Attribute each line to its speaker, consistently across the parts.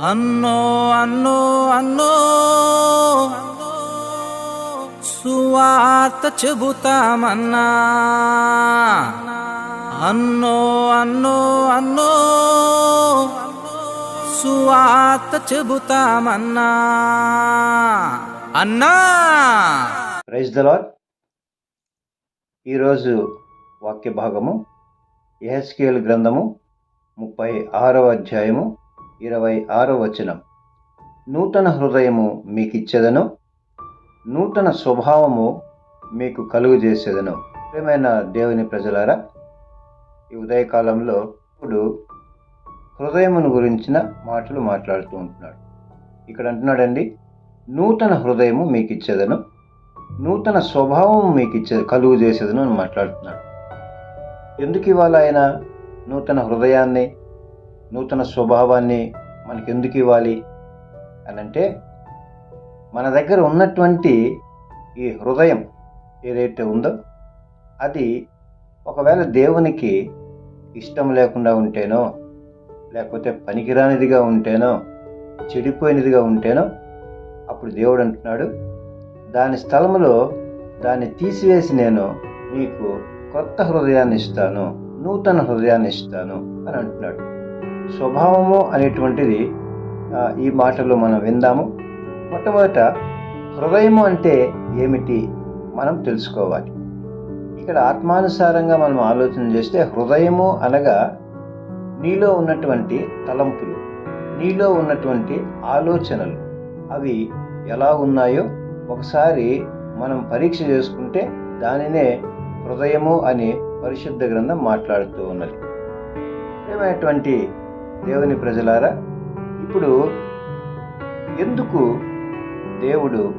Speaker 1: అన్నో అన్నో అన్నో సువార్త చెబుతామన్నా. అన్నో అన్నో అన్నో సువార్త చెబుతామన్నా. అన్నా!
Speaker 2: ప్రైజ్ ద లాడ్ ఈరోజు వాక్య భాగము ఎహెస్కేల్ గ్రంథము ముప్పై ఆరవ అధ్యాయము ఇరవై ఆరో వచనం. నూతన హృదయము మీకు ఇచ్చేదను నూతన స్వభావము మీకు కలుగు చేసేదను ప్రియమైన దేవుని ప్రజలారా ఈ ఉదయకాలంలో ఇప్పుడు హృదయమును గురించిన మాటలు మాట్లాడుతూ ఉంటున్నాడు. ఇక్కడ అంటున్నాడండి నూతన హృదయము మీకు ఇచ్చేదను నూతన స్వభావం మీకు ఇచ్చే కలుగు చేసేదను అని మాట్లాడుతున్నాడు. ఎందుకు ఇవాళ ఆయన నూతన హృదయాన్ని నూతన స్వభావాన్ని మనకి ఎందుకు ఇవ్వాలి అని అంటే మన దగ్గర ఉన్నటువంటి ఈ హృదయం ఏదైతే ఉందో అది ఒకవేళ దేవునికి ఇష్టం లేకుండా ఉంటేనో లేకపోతే పనికిరానిదిగా ఉంటేనో చెడిపోయినదిగా ఉంటేనో అప్పుడు దేవుడు అంటున్నాడు దాని స్థలంలో దాన్ని తీసివేసి నేను నీకు కొత్త హృదయాన్ని ఇస్తాను నూతన హృదయాన్ని ఇస్తాను అని అంటున్నాడు. స్వభావము అనేటువంటిది ఈ మాటలో మనం విందాము. మొట్టమొదట హృదయము అంటే ఏమిటి మనం తెలుసుకోవాలి. ఇక్కడ ఆత్మానుసారంగా మనం ఆలోచన చేస్తే హృదయము అనగా నీలో ఉన్నటువంటి తలంపులు నీలో ఉన్నటువంటి ఆలోచనలు. అవి ఎలా ఉన్నాయో ఒకసారి మనం పరీక్ష చేసుకుంటే దానినే హృదయము అని పరిశుద్ధ గ్రంథం మాట్లాడుతూ ఉన్నది. ఏమైనటువంటి దేవుని ప్రజలారా ఇప్పుడు ఎందుకు దేవుడు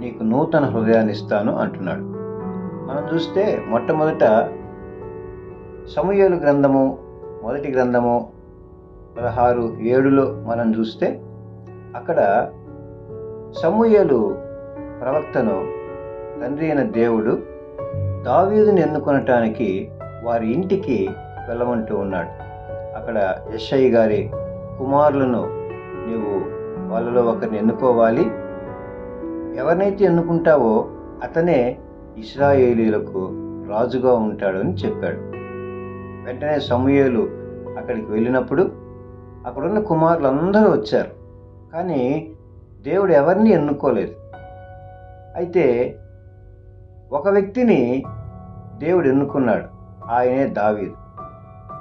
Speaker 2: నీకు నూతన హృదయాన్ని ఇస్తాను అంటున్నాడు? మనం చూస్తే మొట్టమొదట సమూహలు గ్రంథము మొదటి గ్రంథము పదహారు ఏడులో మనం చూస్తే అక్కడ సమూహలు ప్రవక్తను తండ్రి అయిన దేవుడు దావీదుని ఎన్నుకొనటానికి వారి ఇంటికి వెళ్ళమంటూ ఉన్నాడు. అక్కడ ఎస్ఐ గారి కుమారులను నీవు వాళ్ళలో ఒకరిని ఎన్నుకోవాలి. ఎవరినైతే ఎన్నుకుంటావో అతనే ఇస్రాయేలీలకు రాజుగా ఉంటాడు అని చెప్పాడు. వెంటనే సమూహలు అక్కడికి వెళ్ళినప్పుడు అక్కడున్న కుమారులు అందరూ వచ్చారు. కానీ దేవుడు ఎవరిని ఎన్నుకోలేదు. అయితే ఒక వ్యక్తిని దేవుడు ఎన్నుకున్నాడు. ఆయనే దావీదు.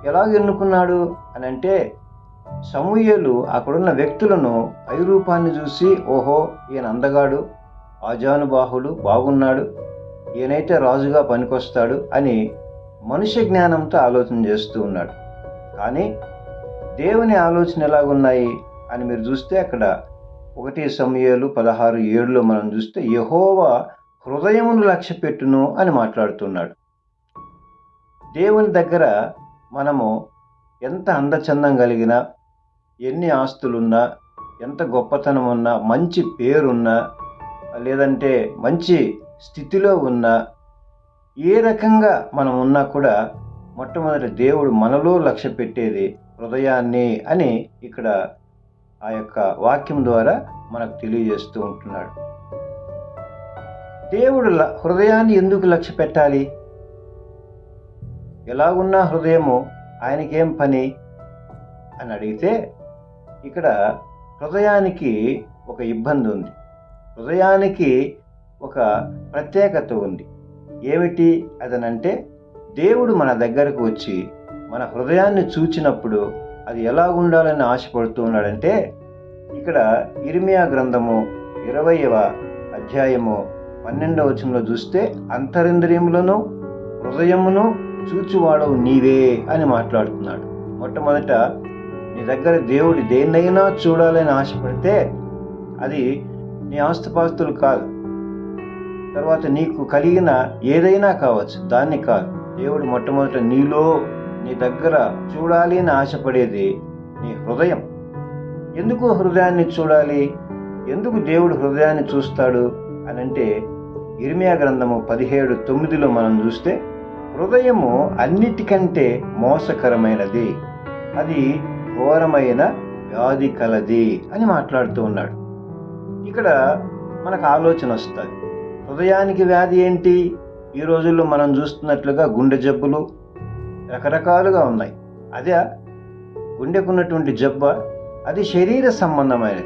Speaker 2: ఎలాగ ఎన్నుకున్నాడు అని అంటే సమూహలు అక్కడున్న వ్యక్తులను ఐరూపాన్ని చూసి ఓహో ఈయన అందగాడు ఆజానుబాహుడు బాగున్నాడు ఈయనైతే రాజుగా పనికొస్తాడు అని మనుష్య జ్ఞానంతో ఆలోచన చేస్తూ ఉన్నాడు. కానీ దేవుని ఆలోచన ఎలాగున్నాయి అని మీరు చూస్తే అక్కడ ఒకటి సమయాలు పదహారు ఏడులో మనం చూస్తే యహోవా హృదయమును లక్ష్య పెట్టును అని మాట్లాడుతున్నాడు. దేవుని దగ్గర మనము ఎంత అందచందం కలిగినా ఎన్ని ఆస్తులున్నా ఎంత గొప్పతనం ఉన్నా మంచి పేరున్నా లేదంటే మంచి స్థితిలో ఉన్నా ఏ రకంగా మనం ఉన్నా కూడా మొట్టమొదటి దేవుడు మనలో లక్ష్య పెట్టేది హృదయాన్ని అని ఇక్కడ ఆ యొక్క వాక్యం ద్వారా మనకు తెలియజేస్తూ ఉంటున్నాడు. దేవుడు ల- హృదయాన్ని ఎందుకు లక్ష్య పెట్టాలి? ఎలాగున్నా హృదయము ఆయనకేం పని? అని అడిగితే ఇక్కడ హృదయానికి ఒక ఇబ్బంది ఉంది. హృదయానికి ఒక ప్రత్యేకత ఉంది. ఏమిటి అదనంటే దేవుడు మన దగ్గరకు వచ్చి మన హృదయాన్ని చూచినప్పుడు అది ఎలా ఉండాలని ఆశపడుతూ ఉన్నాడంటే ఇక్కడ ఇర్మియా గ్రంథము ఇరవయవ అధ్యాయము పన్నెండవ వచనంలో చూస్తే అంతరింద్రియములను హృదయమును చూచువాడవు నీవే అని మాట్లాడుతున్నాడు. మొట్టమొదట నీ దగ్గర దేవుడు దేన్నైనా చూడాలని ఆశపడితే అది నీ ఆస్తుపాస్తులు కాదు. తర్వాత నీకు కలిగిన ఏదైనా కావచ్చు దాన్ని కాదు. దేవుడు మొట్టమొదట నీలో నీ దగ్గర చూడాలి అని ఆశపడేది నీ హృదయం. ఎందుకు హృదయాన్ని చూడాలి? ఎందుకు దేవుడు హృదయాన్ని చూస్తాడు? అని అంటే ఇర్మియా గ్రంథము పదిహేడు తొమ్మిదిలో మనం చూస్తే హృదయము అన్నిటికంటే మోసకరమైనది. అది ఘోరమైన వ్యాధి కలది అని మాట్లాడుతూ ఉన్నాడు. ఇక్కడ మనకు ఆలోచన వస్తుంది. హృదయానికి వ్యాధి ఏంటి? ఈ రోజుల్లో మనం చూస్తున్నట్లుగా గుండె జబ్బులు రకరకాలుగా ఉన్నాయి. అదే గుండెకున్నటువంటి జబ్బ అది శరీర సంబంధమైనది.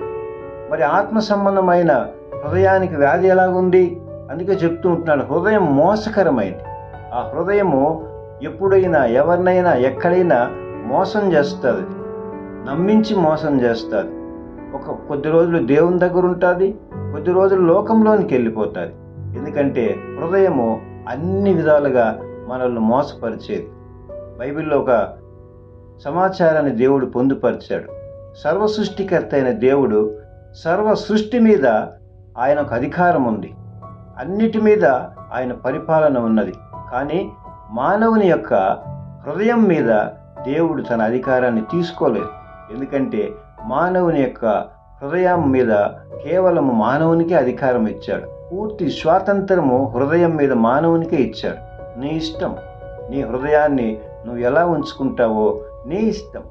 Speaker 2: మరి ఆత్మ సంబంధమైన హృదయానికి వ్యాధి ఎలాగుంది? అందుకే చెప్తూ ఉంటున్నాడు హృదయం మోసకరమైంది. ఆ హృదయము ఎప్పుడైనా ఎవరినైనా ఎక్కడైనా మోసం చేస్తుంది. నమ్మించి మోసం చేస్తుంది. ఒక కొద్ది రోజులు దేవుని దగ్గర ఉంటుంది కొద్ది రోజులు లోకంలోనికి వెళ్ళిపోతుంది. ఎందుకంటే హృదయము అన్ని విధాలుగా మనల్ని మోసపరిచేది. బైబిల్లో ఒక సమాచారాన్ని దేవుడు పొందుపరిచాడు. సర్వ సృష్టికర్త అయిన దేవుడు సర్వ సృష్టి మీద ఆయనకు అధికారం ఉంది. అన్నిటి మీద ఆయన పరిపాలన ఉన్నది. కానీ మానవుని యొక్క హృదయం మీద దేవుడు తన అధికారాన్ని తీసుకోలేదు. ఎందుకంటే మానవుని యొక్క హృదయం మీద కేవలం మానవునికే అధికారం ఇచ్చాడు. పూర్తి స్వాతంత్రము హృదయం మీద మానవునికే ఇచ్చాడు. నీ ఇష్టం. నీ హృదయాన్ని నువ్వు ఎలా ఉంచుకుంటావో నీ ఇష్టం.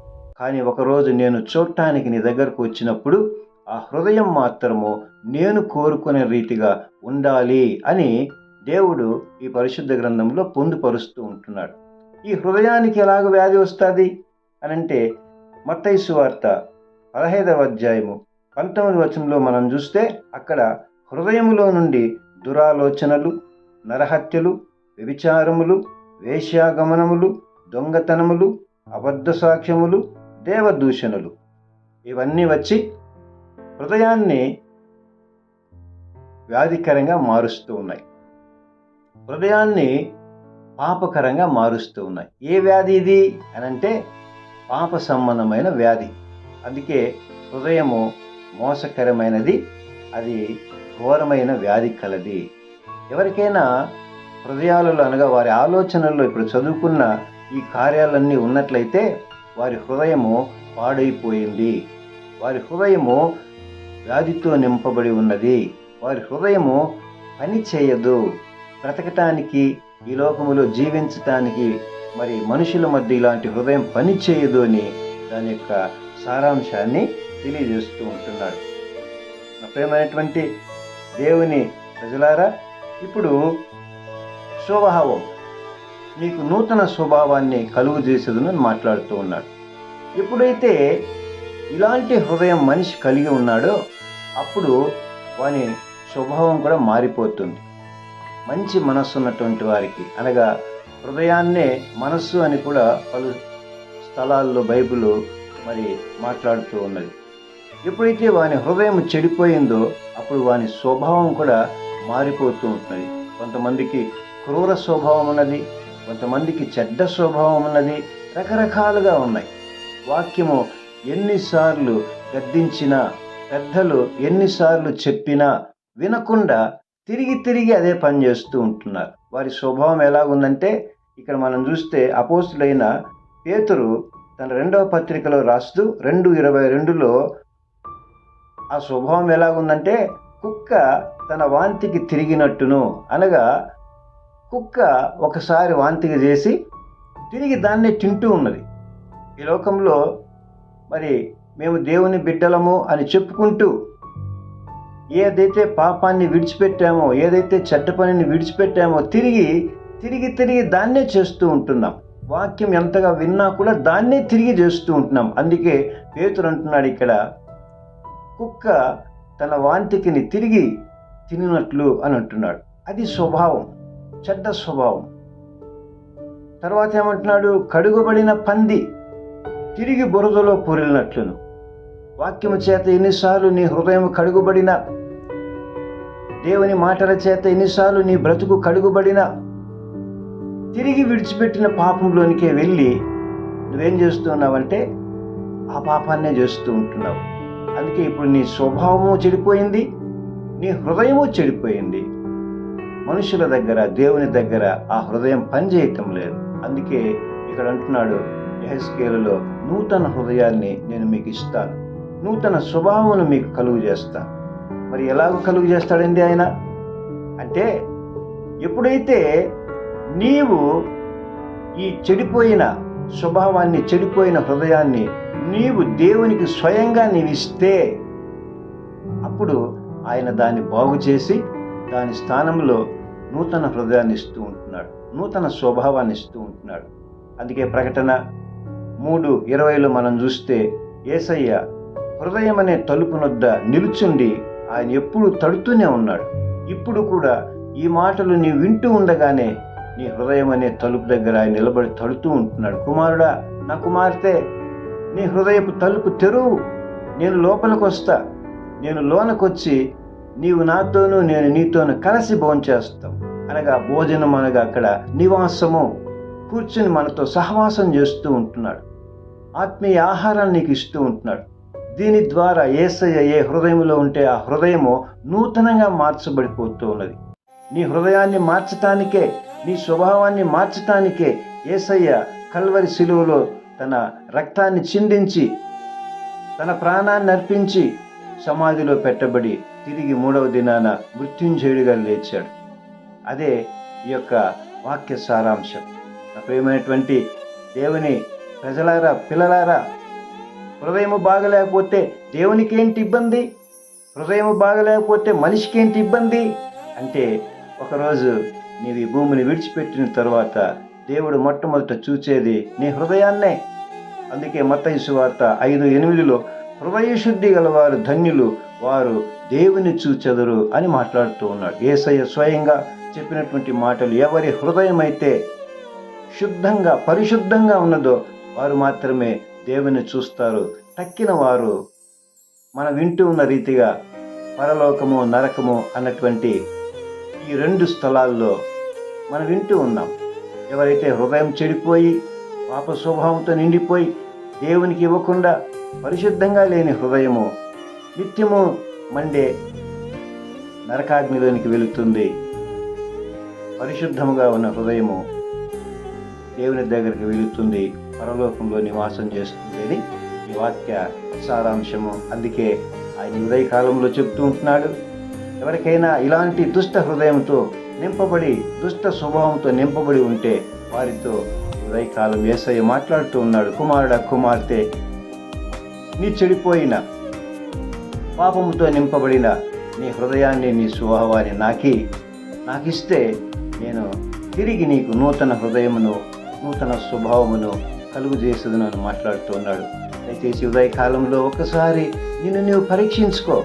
Speaker 2: కానీ ఒకరోజు నేను చూడటానికి నీ దగ్గరకు వచ్చినప్పుడు ఆ హృదయం మాత్రము నేను కోరుకునే రీతిగా ఉండాలి అని దేవుడు ఈ పరిశుద్ధ గ్రంథంలో పొందుపరుస్తూ ఉంటున్నాడు. ఈ హృదయానికి ఎలాగ వ్యాధి వస్తుంది అని అంటే మత్తైసు వార్త పదహైదవ అధ్యాయము పంతొమ్మిది వచనంలో మనం చూస్తే అక్కడ హృదయములో నుండి దురాలోచనలు నరహత్యలు వ్యభిచారములు వేశ్యాగమనములు దొంగతనములు అబద్ధ సాక్ష్యములు దేవదూషణలు ఇవన్నీ వచ్చి హృదయాన్ని వ్యాధికరంగా మారుస్తూ ఉన్నాయి. హృదయాన్ని పాపకరంగా మారుస్తూ ఉన్నాయి. ఏ వ్యాధి ఇది? అని అంటే పాప సంబంధమైన వ్యాధి. అందుకే హృదయము మోసకరమైనది అది ఘోరమైన వ్యాధి కలది. ఎవరికైనా హృదయాలలో అనగా వారి ఆలోచనల్లో ఇప్పుడు చదువుకున్న ఈ కార్యాలన్నీ ఉన్నట్లయితే వారి హృదయము పాడైపోయింది. వారి హృదయము వ్యాధితో నింపబడి ఉన్నది. వారి హృదయము పని చేయదు. బ్రతకటానికి ఈ లోకములో జీవించటానికి మరి మనుషుల మధ్య ఇలాంటి హృదయం పని చేయదు అని దాని యొక్క సారాంశాన్ని తెలియజేస్తూ ఉంటున్నాడు. నా ప్రేమైనటువంటి దేవుని ప్రజలారా ఇప్పుడు స్వభావం. మీకు నూతన స్వభావాన్ని కలుగు చేసేదని మాట్లాడుతూ ఉన్నాడు. ఎప్పుడైతే ఇలాంటి హృదయం మనిషి కలిగి ఉన్నాడో అప్పుడు వాని స్వభావం కూడా మారిపోతుంది. మంచి మనస్సు ఉన్నటువంటి వారికి అనగా హృదయాన్నే మనస్సు అని కూడా పలు స్థలాల్లో బైబిల్ మరి మాట్లాడుతూ ఉన్నది. ఎప్పుడైతే వాని హృదయం చెడిపోయిందో అప్పుడు వాని స్వభావం కూడా మారిపోతూ ఉంటుంది కొంతమందికి క్రూర స్వభావం ఉన్నది కొంతమందికి చెడ్డ స్వభావం ఉన్నది రకరకాలుగా ఉన్నాయి. వాక్యము ఎన్నిసార్లు గద్దించినా పెద్దలు ఎన్నిసార్లు చెప్పినా వినకుండా తిరిగి తిరిగి అదే పని చేస్తూ ఉంటున్నారు. వారి స్వభావం ఎలాగుందంటే ఇక్కడ మనం చూస్తే అపోస్తులైన పేతురు తన రెండవ పత్రికలో రాస్తూ రెండు ఇరవై రెండులో ఆ స్వభావం ఎలాగుందంటే కుక్క తన వాంతికి తిరిగినట్టును అనగా కుక్క ఒకసారి వాంతికి చేసి తిరిగి దాన్నే తింటూ ఉన్నది. ఈ లోకంలో మరి మేము దేవుని బిడ్డలము అని చెప్పుకుంటూ ఏదైతే పాపాన్ని విడిచిపెట్టామో ఏదైతే చెడ్డ పనిని విడిచిపెట్టామో తిరిగి తిరిగి తిరిగి దాన్నే చేస్తూ ఉంటున్నాం. వాక్యం ఎంతగా విన్నా కూడా దాన్నే తిరిగి చేస్తూ ఉంటున్నాం. అందుకే పేతురు అంటున్నాడు ఇక్కడ కుక్క తన వాంతికిని తిరిగి తినినట్లు అని అంటున్నాడు. అది స్వభావం చెడ్డ స్వభావం. తర్వాత ఏమంటున్నాడు? కడుగుబడిన పంది తిరిగి బురదలో పొరిలినట్లును. వాక్యము చేత ఎన్నిసార్లు నీ హృదయం కడుగుబడిన దేవుని మాటల చేత ఎన్నిసార్లు నీ బ్రతుకు కడుగుబడిన తిరిగి విడిచిపెట్టిన పాపంలోనికే వెళ్ళి నువ్వేం చేస్తున్నావంటే ఆ పాపాన్నే చేస్తూ ఉంటున్నావు. అందుకే ఇప్పుడు నీ స్వభావము చెడిపోయింది నీ హృదయము చెడిపోయింది. మనుషుల దగ్గర దేవుని దగ్గర ఆ హృదయం పనిచేయటం లేదు. అందుకే ఇక్కడ అంటున్నాడు యహస్కేలలో నూతన హృదయాన్ని నేను మీకు ఇస్తాను. నూతన స్వభావమును మీకు కలుగు చేస్తాను. మరి ఎలాగో కలుగు చేస్తాడండి ఆయన? అంటే ఎప్పుడైతే నీవు ఈ చెడిపోయిన స్వభావాన్ని చెడిపోయిన హృదయాన్ని నీవు దేవునికి స్వయంగా నీవిస్తే అప్పుడు ఆయన దాన్ని బాగు చేసి దాని స్థానంలో నూతన హృదయాన్ని ఇస్తూ ఉంటున్నాడు. నూతన స్వభావాన్ని ఇస్తూ ఉంటున్నాడు. అందుకే ప్రకటన మూడు ఇరవైలో మనం చూస్తే ఏసయ్య హృదయం అనే తలుపునొద్ద నిలుచుండి ఆయన ఎప్పుడు తడుతూనే ఉన్నాడు. ఇప్పుడు కూడా ఈ మాటలు నీ వింటూ ఉండగానే నీ హృదయం అనే తలుపు దగ్గర ఆయన నిలబడి తడుతూ ఉంటున్నాడు. కుమారుడా నా కుమార్తె నీ హృదయపు తలుపు తెరువు. నేను లోపలికి వస్తా. నేను లోనకొచ్చి నీవు నాతోనూ నేను నీతోను కలిసి భోంచేస్తాం అనగా భోజనం అనగా అక్కడ నివాసము. కూర్చుని మనతో సహవాసం చేస్తూ ఉంటున్నాడు. ఆత్మీయ ఆహారాన్ని నీకు ఇస్తూ ఉంటున్నాడు. దీని ద్వారా ఏసయ్య ఏ హృదయంలో ఉంటే ఆ హృదయము నూతనంగా మార్చబడిపోతూ ఉన్నది. నీ హృదయాన్ని మార్చటానికే నీ స్వభావాన్ని మార్చటానికే ఏసయ్య కల్వరి శిలువలో తన రక్తాన్ని చిందించి తన ప్రాణాన్ని అర్పించి సమాధిలో పెట్టబడి తిరిగి మూడవ దినాన మృత్యుంజయుడిగా లేచాడు. అదే ఈ యొక్క వాక్య సారాంశం. నా ప్రియమైనటువంటి దేవుని ప్రజలారా పిల్లలారా హృదయము బాగలేకపోతే దేవునికి ఏంటి ఇబ్బంది? హృదయము బాగలేకపోతే మనిషికి ఏంటి ఇబ్బంది? అంటే ఒకరోజు నీవు ఈ భూమిని విడిచిపెట్టిన తర్వాత దేవుడు మొట్టమొదట చూచేది నీ హృదయాన్నే. అందుకే మత్తయి వార్త ఐదు ఎనిమిదిలో హృదయ శుద్ధి గలవారు ధన్యులు వారు దేవుని చూచెదరు అని మాట్లాడుతూ ఉన్నాడు. ఏసయ్య స్వయంగా చెప్పినటువంటి మాటలు ఎవరి హృదయం అయితే శుద్ధంగా పరిశుద్ధంగా ఉన్నదో వారు మాత్రమే దేవుని చూస్తారు. తక్కిన వారు మనం వింటూ ఉన్న రీతిగా పరలోకము నరకము అన్నటువంటి ఈ రెండు స్థలాల్లో మనం వింటూ ఉన్నాం. ఎవరైతే హృదయం చెడిపోయి పాప స్వభావంతో నిండిపోయి దేవునికి ఇవ్వకుండా పరిశుద్ధంగా లేని హృదయము నిత్యము మండే నరకాగ్నిలోనికి వెళుతుంది. పరిశుద్ధముగా ఉన్న హృదయము దేవుని దగ్గరికి వెళుతుంది. పరలోకంలో నివాసం చేస్తుంది ఈ వాక్య సారాంశము. అందుకే ఆయన ఉదయ కాలంలో చెప్తూ ఉంటున్నాడు ఎవరికైనా ఇలాంటి దుష్ట హృదయంతో నింపబడి దుష్ట స్వభావంతో నింపబడి ఉంటే వారితో ఉదయకాలం ఏసయ్య మాట్లాడుతూ ఉన్నాడు కుమారుడ కుమార్తె నీ చెడిపోయిన పాపముతో నింపబడిన నీ హృదయాన్ని నీ స్వభావాన్ని నాకి నాకిస్తే నేను తిరిగి నీకు నూతన హృదయమును నూతన స్వభావమును కలుగు చేస్తుందని అని మాట్లాడుతూ ఉన్నాడు. దయచేసి ఉదయకాలంలో ఒకసారి నిన్ను నువ్వు పరీక్షించుకో.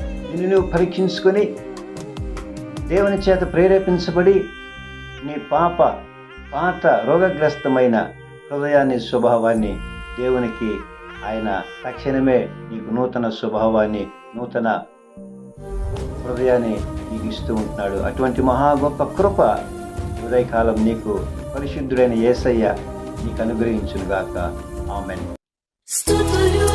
Speaker 2: నిన్ను నువ్వు పరీక్షించుకొని దేవుని చేత ప్రేరేపించబడి నీ పాప పాత రోగగ్రస్తమైన హృదయాన్ని స్వభావాన్ని దేవునికి ఆయన తక్షణమే నీకు నూతన స్వభావాన్ని నూతన హృదయాన్ని నీకు ఇస్తూ ఉంటున్నాడు. అటువంటి మహా గొప్ప కృప ఉదయకాలం నీకు పరిశుద్ధుడైన యేసయ్య నీకు అనుగ్రహించునుగాక. ఆమెన్.
Speaker 3: స్తుతులు